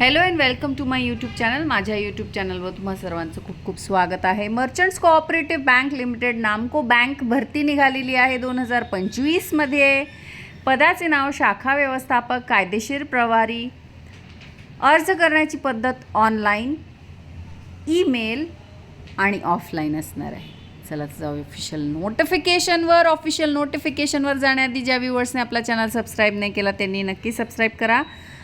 Hello and welcome to my YouTube channel माझ्या YouTube चॅनलवर तुम्हा सर्वांचं खूप खूप स्वागत आहे. Merchants cooperative bank limited Namco bank भरती निघालेली आहे दोन हजार पंचवीसमध्ये पदाचे नाव शाखा व्यवस्थापक कायदेशीर प्रभारी. अर्ज करण्याची पद्धत ऑनलाईन ईमेल आणि ऑफलाईन असणार आहे. चला जाऊ ऑफिशियल नोटिफिकेशनवर ऑफिशियल नोटिफिकेशनवर जाण्याआधी ज्या व्ह्युअर्सने आपला चॅनल सबस्क्राईब नाही केला त्यांनी नक्की सबस्क्राईब करा.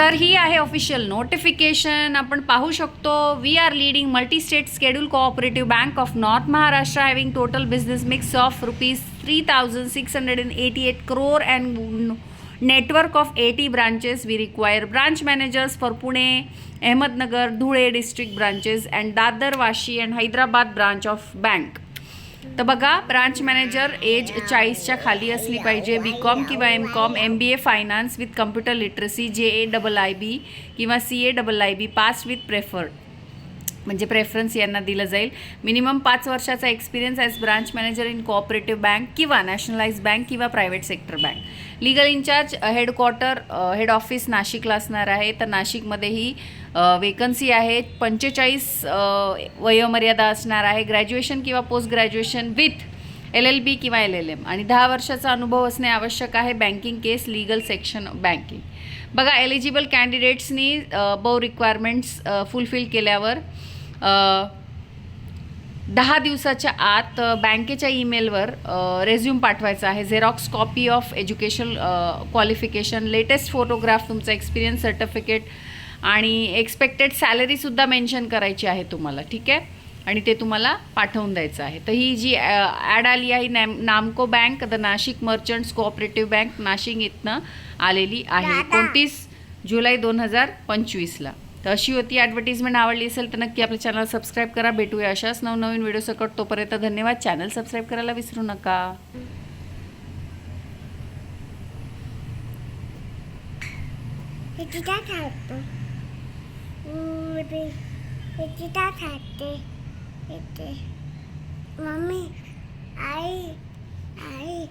तर ही आहे ऑफिशियल नोटिफिकेशन आपण पाहू शकतो we are leading multi state scheduled cooperative bank of north Maharashtra having total business mix of rupees three thousand six hundred and eighty eight crore and network of eighty branches we require branch managers for Pune Ahmednagar Dhule district branches and Dadar Vashi and Hyderabad branch of bank तर बघा branch manager age चाळीसच्या खाली असली पाहिजे. B com किंवा M com M B A finance with computer literacy J A double I B किंवा C A double I B pass with preferred म्हणजे preference यांना दिलं जाईल. मिनिमम पाच वर्षाचा experience as branch manager in cooperative bank किंवा nationalise bank किंवा private sector bank legal in-charge headquarter head office नाशिकला असणार आहे. तर नाशिकमध्येही वेकन्सी आहे. पंचेचाळीस वयोमर्यादा असणार आहे. ग्रॅज्युएशन किंवा post graduation with L L B किंवा एल एल एम आणि दहा वर्षाचा अनुभव असणे आवश्यक आहे banking case legal section banking. बघा एलिजिबल कॅन्डिडेट्सनी बहु रिक्वायरमेंट्स फुलफिल केल्यावर दहा दिवसाच्या आत बँकेच्या ईमेलवर रेझ्यूम पाठवायचा आहे. Xerox copy of education qualification latest photograph तुमचा एक्सपिरियन्स सर्टिफिकेट आणि एक्सपेक्टेड सॅलरीसुद्धा मेन्शन करायची आहे तुम्हाला. ठीक आहे? आणि ते तुम्हाला पाठवून द्यायचं आहे. तर ही जी ॲड आली आहे नॅम Namco bank the Nashik merchants cooperative bank Nashik इथनं आलेली आहे. एकोणतीस जुलै दोन हजार पंचवीसला. तर अशी होती ॲडव्हर्टिजमेंट. आवडली असेल तर नक्की आपल्या चॅनल सबस्क्राईब करा. भेटूया अशाच नवनवीन व्हिडिओ सकट तोपर्यंत धन्यवाद. चॅनल सबस्क्राईब करायला विसरू नका. Maybe it's that It's mommy. I I